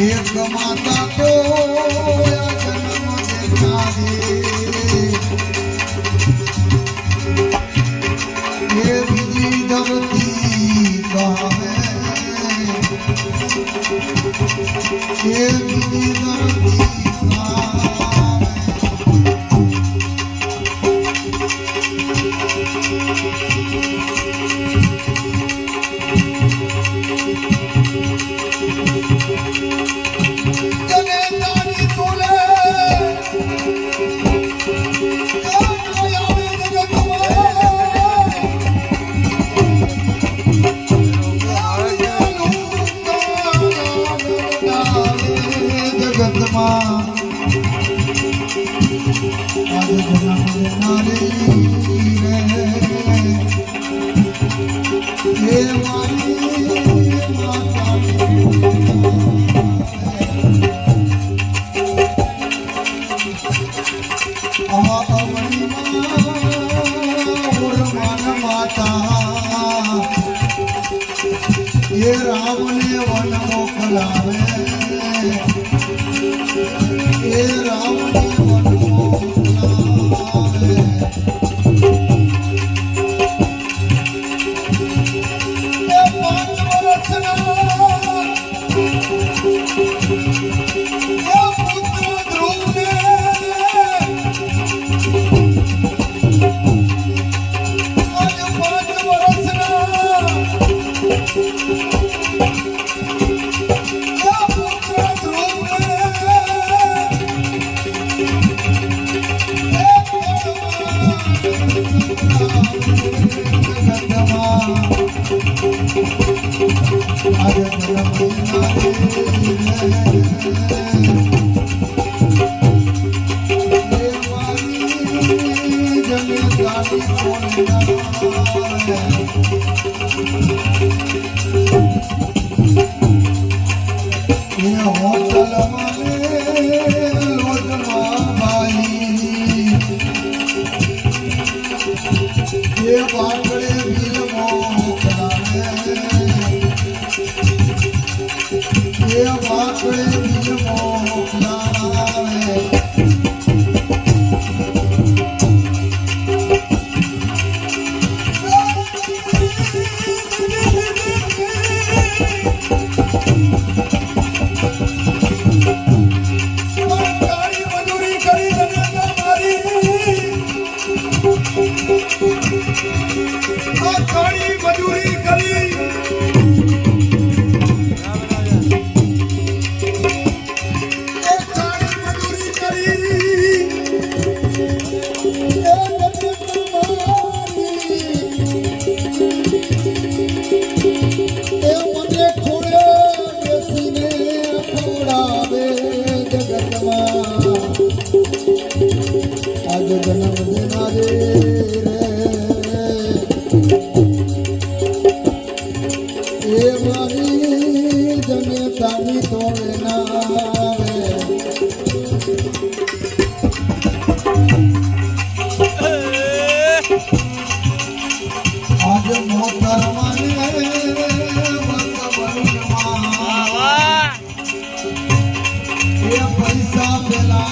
એક માતા તો જન્મ દેનારી એ બીજી ધરતી ગામે એ બીજી રાવણ મોકલાવે એ રાવણ ये बात बड़े भी We are walking in the oh, morning. पैसा दिला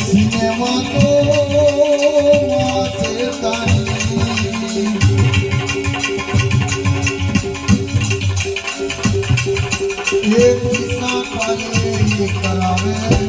સિનેમા તો માસે તારી એ કિસ્સા પાલે કરાવે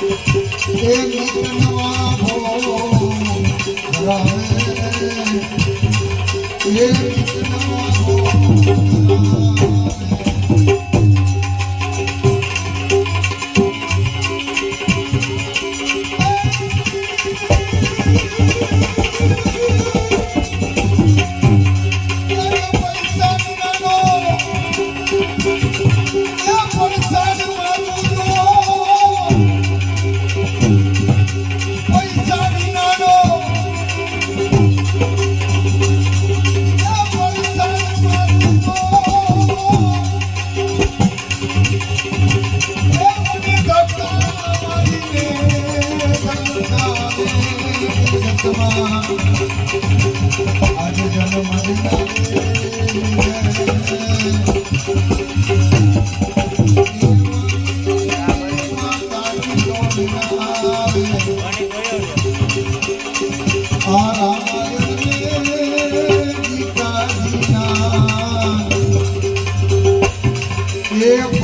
એ એ